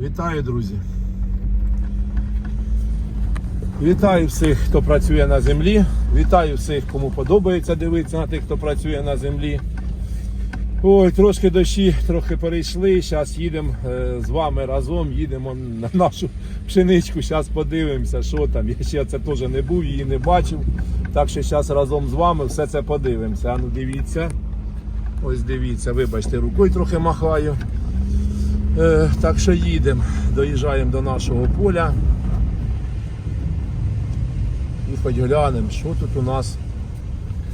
Вітаю, друзі. Вітаю всіх, хто працює на землі. Вітаю всіх, кому подобається дивитися на тих, хто працює на землі. Ой, трошки дощі, трохи перейшли. Зараз їдемо е, з вами разом, їдемо на нашу пшеничку. Зараз подивимося, що там. Я ще це теж не був, її не бачив. Так що зараз разом з вами все це подивимося. А ну дивіться. Ось дивіться, вибачте, рукою трохи махаю. Е, так що їдемо, доїжджаємо до нашого поля. І хоч глянемо, що тут у нас.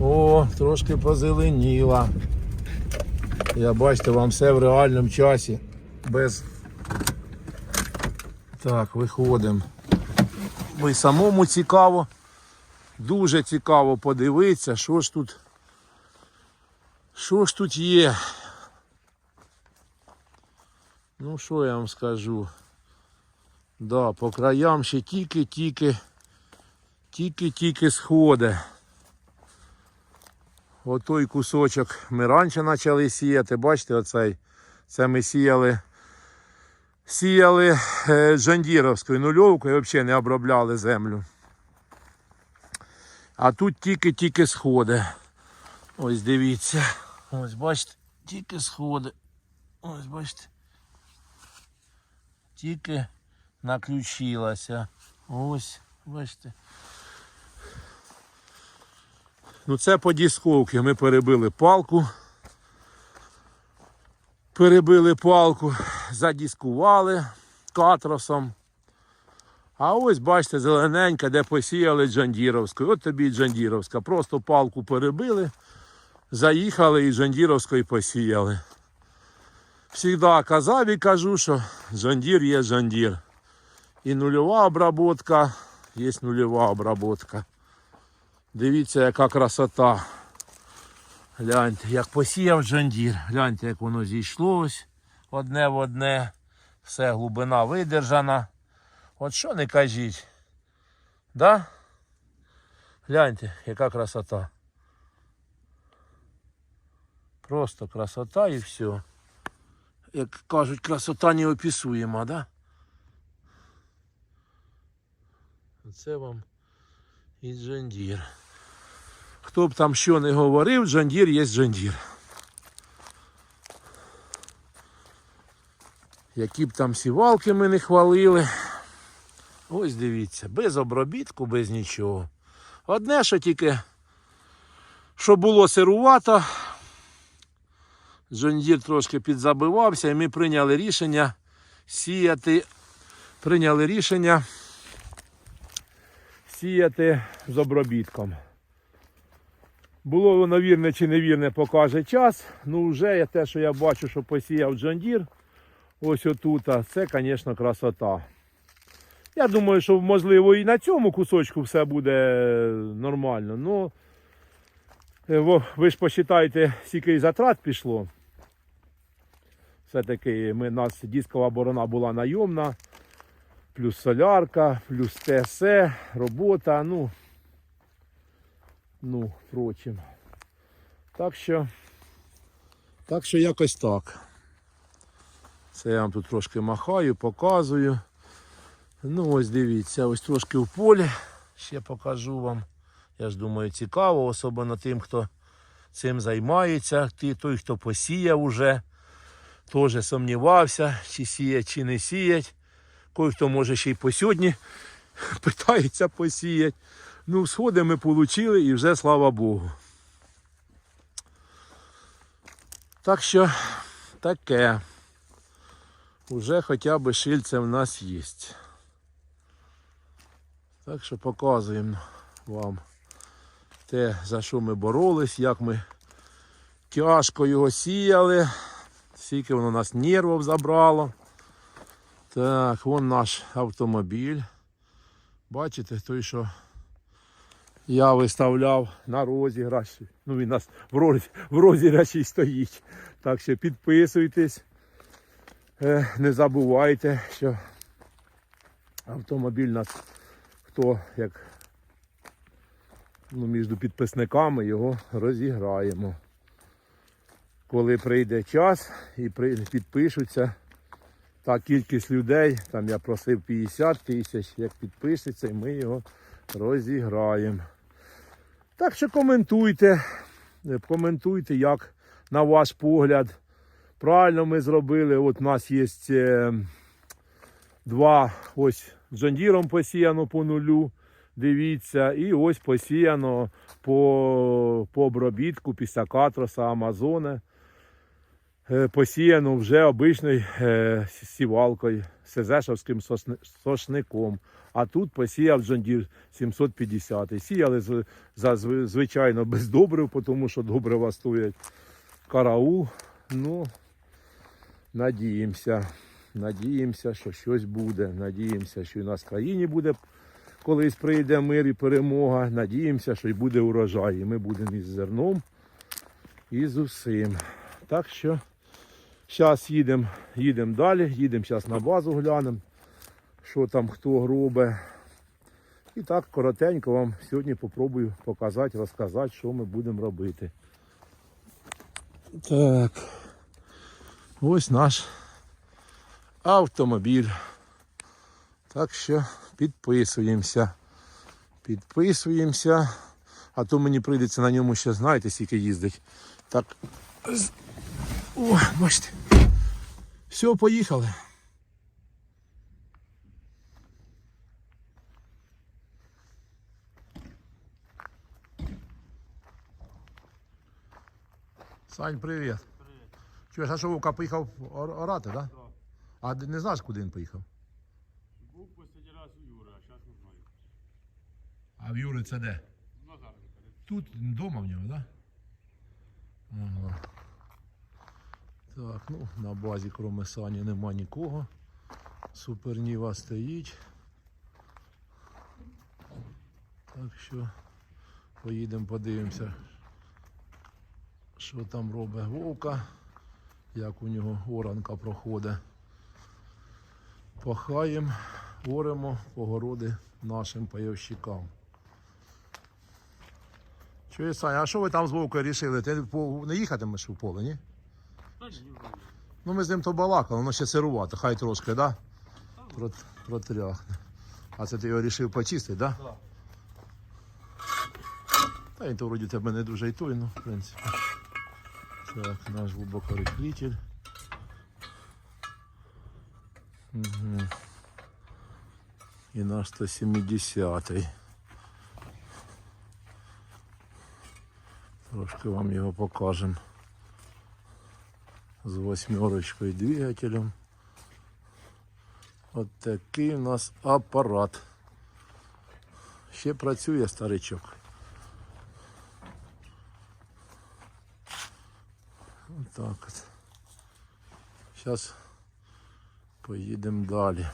О, трошки позеленіло. Я бачите, вам все в реальному часі. Без. Так, виходимо. Й самому цікаво. Дуже цікаво подивитися, що ж тут. Що ж тут є. Ну, що я вам скажу? Да, по краям ще тільки-тільки, тільки-тільки сходи. Отой кусочок ми раніше почали сіяти, бачите, оцей. Це ми сіяли. Сіяли е, Джандіровською нульовкою, взагалі не обробляли землю. А тут тільки-тільки сходи. Ось дивіться. Ось бачите, тільки сходи. Ось бачите. Тільки наключилася. Ось, бачите. Ну це по дісковці. Ми перебили палку. Перебили палку, задіскували катросом. А ось бачите, зелененька, де посіяли Джандіровською. От тобі і Джандіровська. Просто палку перебили, заїхали і Джандіровською посіяли. Всігда казав і кажу, що Джандір є Джандір. І нульова обработка, є нульова обработка. Дивіться, яка красота. Гляньте, як посіяв Джандір. Гляньте, як воно зійшло ось одне в одне. Все, глибина видержана. От що не кажіть. Да? Гляньте, яка красота. Просто красота і все. Як кажуть, красота неописуєма, да? Це вам і Джандір. Хто б там що не говорив, Джандір є Джандір. Які б там сівалки ми не хвалили. Ось дивіться, без обробітку, без нічого. Одне, що тільки, що було сирувато, Джондір трошки підзабивався, і ми прийняли рішення сіяти. Прийняли рішення сіяти з обробітком. Було воно вірне чи невірне, покаже час. Ну вже те, що я бачу, що посіяв Джондір, ось отут, це, звісно, красота. Я думаю, що можливо і на цьому кусочку все буде нормально. Ну, е, ви ж посчитайте, скільки затрат пішло. Все-таки у нас дискова борона була найомна, плюс солярка, плюс ТСЕ, робота, ну, ну, впрочем. Так що, так що якось так. Це я вам тут трошки махаю, показую. Ну ось дивіться, ось трошки в полі. Ще покажу вам. Я ж думаю, цікаво, особливо тим, хто цим займається, той, хто посіяв уже, теж сумнівався, чи сіять, чи не сіять. Кой хто може ще й по сьогодні питається посіять. Ну, сходи ми отримали і вже слава Богу. Так що таке. Уже хоча б шильце в нас є. Так що показуємо вам те, за що ми боролись, як ми тяжко його сіяли, скільки воно нас нервів забрало. Так, вон наш автомобіль. Бачите, той, що я виставляв на розіграш. Ну він у нас в, роз, в розіграші стоїть. Так що підписуйтесь. Е, Не забувайте, що автомобіль нас хто як ну, між підписниками його розіграємо. Коли прийде час і підпишуться та кількість людей, там я просив 50 тисяч, як підпишеться, і ми його розіграємо. Так що коментуйте, е, коментуйте, як на ваш погляд. Правильно ми зробили. От у нас є е, два ось джондіром посіяно по нулю. Дивіться, і ось посіяно по, по обробітку після катроса Амазони. Е, Посіяно вже обичною е, сівалкою, сезешовським сошником. А тут посіяв Джондір 750. Сіяли за, звичайно без добрив, тому що добрива стоять караул. Ну, надіємося. Надіємося, що щось буде. Надіємося, що і нас в країні буде колись прийде мир і перемога. Надіємося, що й буде урожай. І ми будемо із зерном і з усім. Так що зараз їдемо їдем далі, їдемо зараз на базу глянемо, що там хто робить. І так коротенько вам сьогодні попробую показати, розказати, що ми будемо робити. Так. Ось наш автомобіль. Так що підписуємося. Підписуємося. А то мені прийдеться на ньому ще, знаєте, скільки їздить. Так. О, бачите. Все, поїхали. Сань, привіт. Привіт. Чуєш, а що Вовка поїхав ор- орати, так? Да? Так. А не знаєш, куди він поїхав? Був останній раз у Юри, а зараз не знаю. А в Юри це де? Назарника. Тут вдома в нього, так? Да? Ага. Так, ну на базі кроме Сані нема нікого. Суперніва стоїть. Так що поїдемо подивимося, що там робить Вовка, як у нього оранка проходить. Пахаємо, оремо погороди нашим пайовщикам. Чує, Саня, а що ви там з Вовкою рішили? Ти не їхатимеш у поле, ні? Ну ми з ним то балакали, воно ще сирувато, хай трошки, да? Про, протряхне. А це ти його рішив почистити, да? Так. Та він то вроді тебе не дуже й той, ну, в принципі. Так, наш глибокорихлитель. Угу. І наш 170-й. Трошки вам його покажемо. З восьмерочкою двигателем. От такий у нас апарат. Ще працює старичок. Отак от. Зараз поїдемо далі.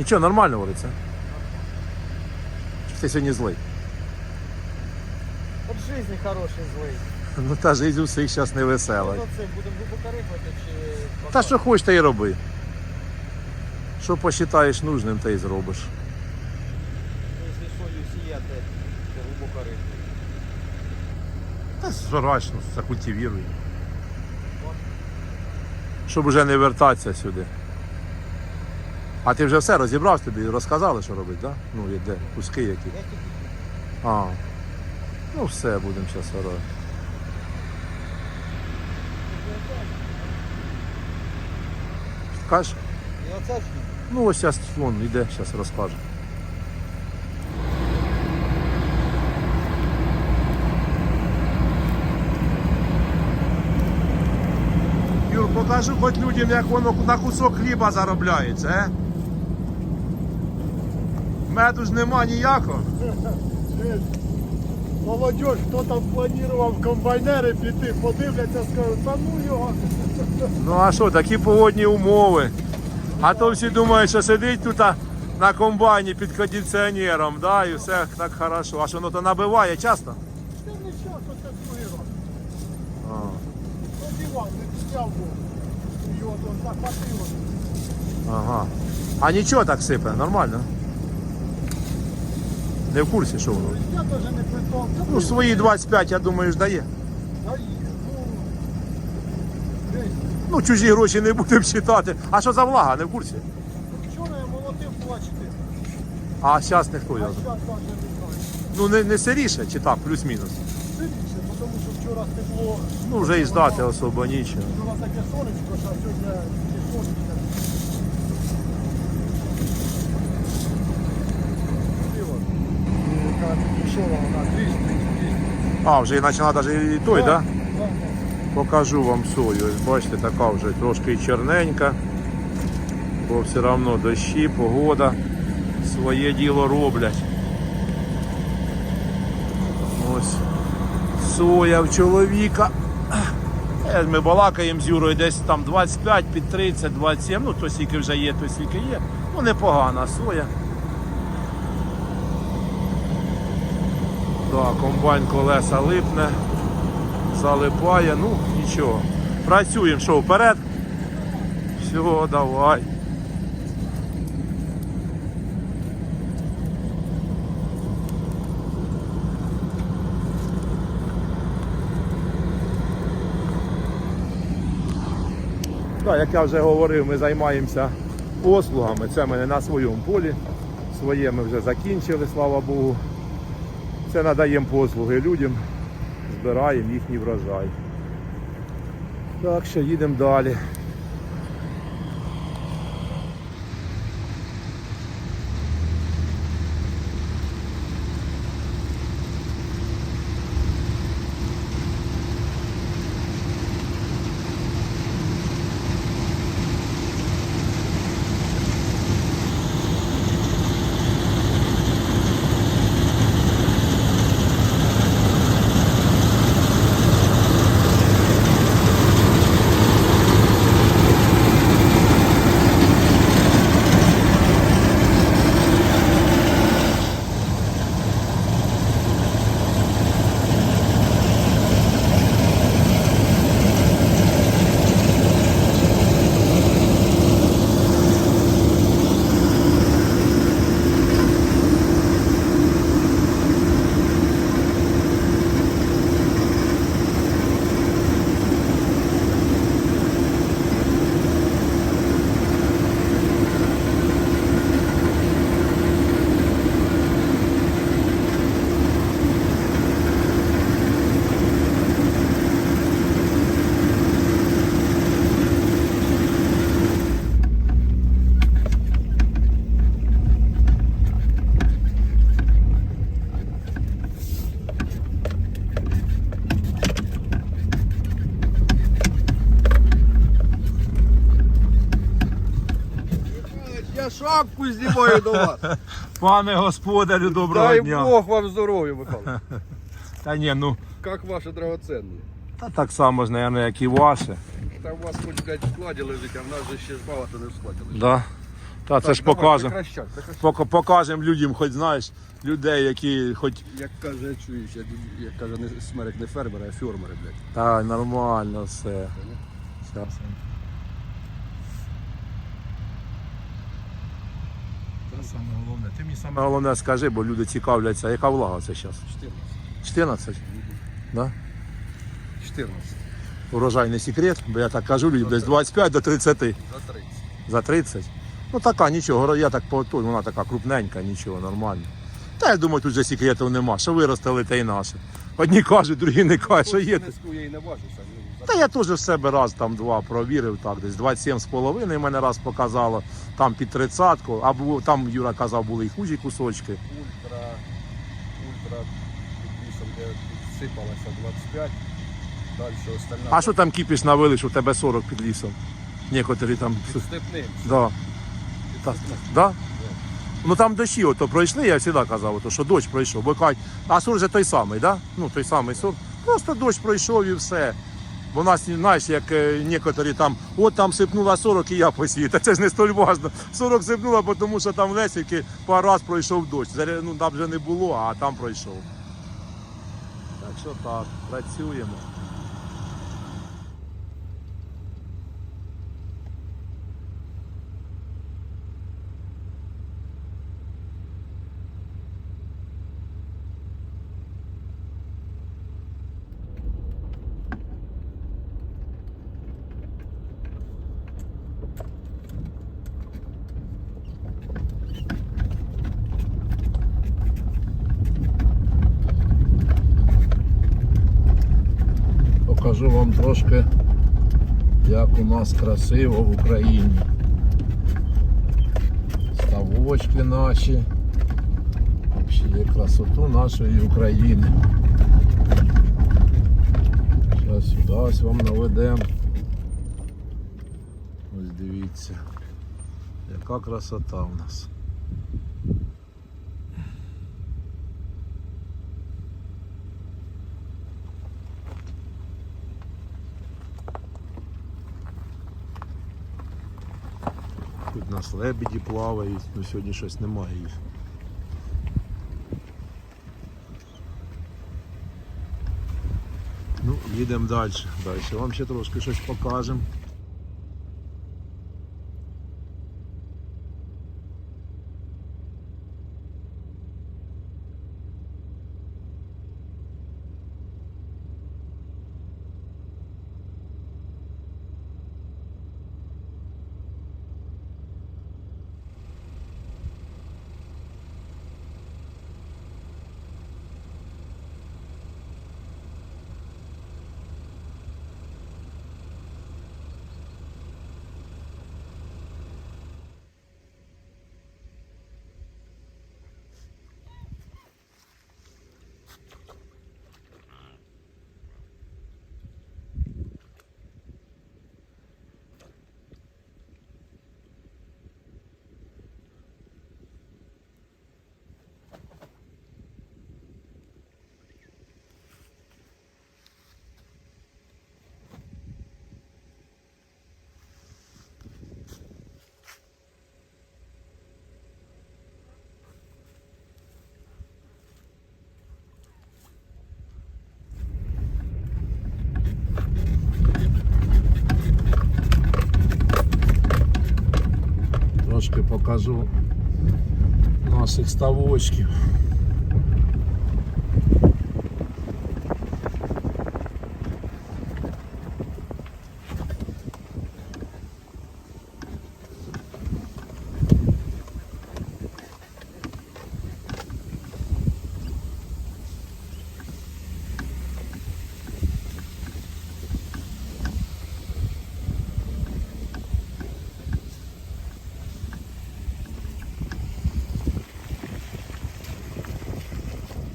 Нічого, нормально говориться. Чи ти сьогодні злий? От жизни хороший злий. Ну та жизнь у всіх зараз не весела. Ну це будемо глибоко чи Та що хочеш, та й роби. Що посчитаєш нужним, те й зробиш. Якщо сіяти, то глибоко рихати. Та зрачно, закультивіруй. Щоб вже не вертатися сюди. А ти вже все розібрав тобі, розказали, що робити, так? Да? Ну, і де, куски які. А. Ну все, будемо зараз орати. Кажеш? Ну ось зараз вон йде, зараз розкаже. Юр, покажи хоч людям, як воно на кусок хліба заробляється, е? Меду ж нема ніякого. Молодежь, хто там планував комбайнери піти, подивляться, скажуть, та ну його. Ну а що, такі погодні умови. А то всі думають, що сидить тут на комбайні під кондиціонером, да, і все так хорошо. А що воно то набиває часто? Це не час, це другий раз. А. Пробивав, не підняв. Його там захватило. Ага. А нічого так сипе, нормально. Не в курсі, що воно. Я теж не питав. Ну, свої 25, я думаю, ж дає. Дає, ну, десь. Ну, чужі гроші не будемо читати. А що за влага, не в курсі? Вчора я молотив 24, А зараз ніхто а його. зараз не знаю. Ну не, не сиріше, чи так, плюс-мінус. Сиріше, тому що вчора тепло. Ну вже і здати особо нічого. Вчора таке сонечко, що сьогодні не сонечко. І, кажуть, вона 200, 200. А, вже почала навіть і той, так? Да? Покажу вам сою. Ось бачите, така вже трошки чорненька. Бо все одно дощі, погода своє діло роблять. Ось соя в чоловіка. Ми балакаємо з Юрою десь там 25 під 30, 27. Ну, то скільки вже є, то скільки є. Ну, непогана соя. Так, комбайн колеса липне залипає, ну нічого. Працюємо, що вперед. Все, давай. Так, як я вже говорив, ми займаємося послугами. Це ми не на своєму полі. Своє ми вже закінчили, слава Богу. Це надаємо послуги людям, збираємо їхній врожай. Так що їдемо далі. Я шапку знімаю до вас. Пане господарю, доброго Дай дня. Бог вам здоров'я, Михайло. Та ні, ну Як ваше драгоценне? та так само ж, мабуть, як і ваше. Там у вас хоч блядь, в складі лежить, а в нас же ще ж багато не в складі лежить. Да. Та це ж покажемо. Прекращай, прекращай. Пока- Покажемо людям, хоч знаєш, людей, які хоч. Як каже, чуєш, як, як каже не смерек не фермери, а фермери, блядь. Та нормально все. Щас. Саме головне. Ти мені саме головне скажи, бо люди цікавляться, яка влага це зараз? 14. 14? Да? 14. Урожай не секрет, бо я так кажу, людям десь 25 до 30. За 30. За 30? Ну така, нічого, я так по вона така крупненька, нічого, нормально. Та я думаю, тут же секретів нема. Що виростили, те й наше. Одні кажуть, другі не кажуть, що є. Я і не важуся. ну, Та я теж в себе раз там два провірив, так, десь 27,5 мене раз показало, там під 30-ку, а там Юра казав, були і хужі кусочки. Ультра, ультра, під вісом, де підсипалася 25. Далі остальна. А що там кіпіш навели, що в тебе 40 під лісом? Некоторі там. Під степним. Да. Під Так, да? Ну там дощі ото пройшли, я завжди казав, ото, що дощ пройшов. Бо кажуть, а сорт же той самий, да? Ну той самий сорт. Просто дощ пройшов і все. Бо нас, знаєш, як е, некоторі там, от там сипнула 40 і я посію. Та це ж не столь важно. 40 сипнула, тому що там Лесівки пару раз пройшов дощ. Ну, там вже не було, а там пройшов. Так що так, працюємо. Покажу вам трошки, як у нас красиво в Україні. Ставочки наші. Взагалі красоту нашої України. Зараз сюди вам наведемо. Ось дивіться, яка красота у нас. Тут у нас лебеді плавають, ну сьогодні щось немає їх. Ну, їдемо далі. Далі вам ще трошки щось покажемо. Покажу наших ставочків.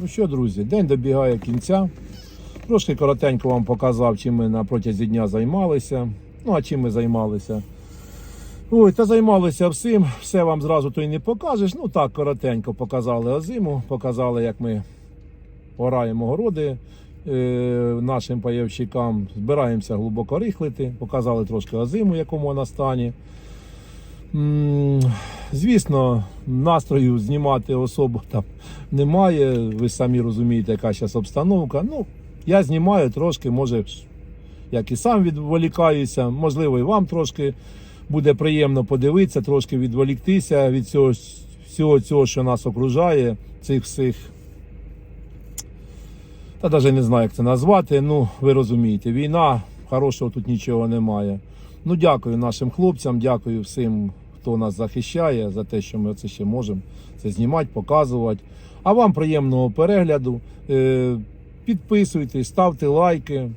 Ну що, друзі, день добігає кінця. Трошки коротенько вам показав, чим ми на протязі дня займалися. Ну, а чим ми займалися? Ой, та займалися всім, все вам зразу то й не покажеш. Ну так, коротенько показали озиму, показали, як ми ораємо городи е, нашим паєвщикам, збираємося глибоко рихлити, показали трошки озиму, в якому вона стані. М, Звісно, настрою знімати особо там немає. Ви самі розумієте, яка зараз обстановка. Ну, я знімаю трошки, може, як і сам відволікаюся, можливо, і вам трошки буде приємно подивитися, трошки відволіктися від цього, всього цього, що нас окружає, цих всіх. Та навіть не знаю, як це назвати. Ну, ви розумієте, війна, хорошого тут нічого немає. Ну, дякую нашим хлопцям, дякую всім, хто нас захищає, за те, що ми це ще можемо це знімати, показувати. А вам приємного перегляду. Е, Підписуйтесь, ставте лайки.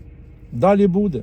Далі буде.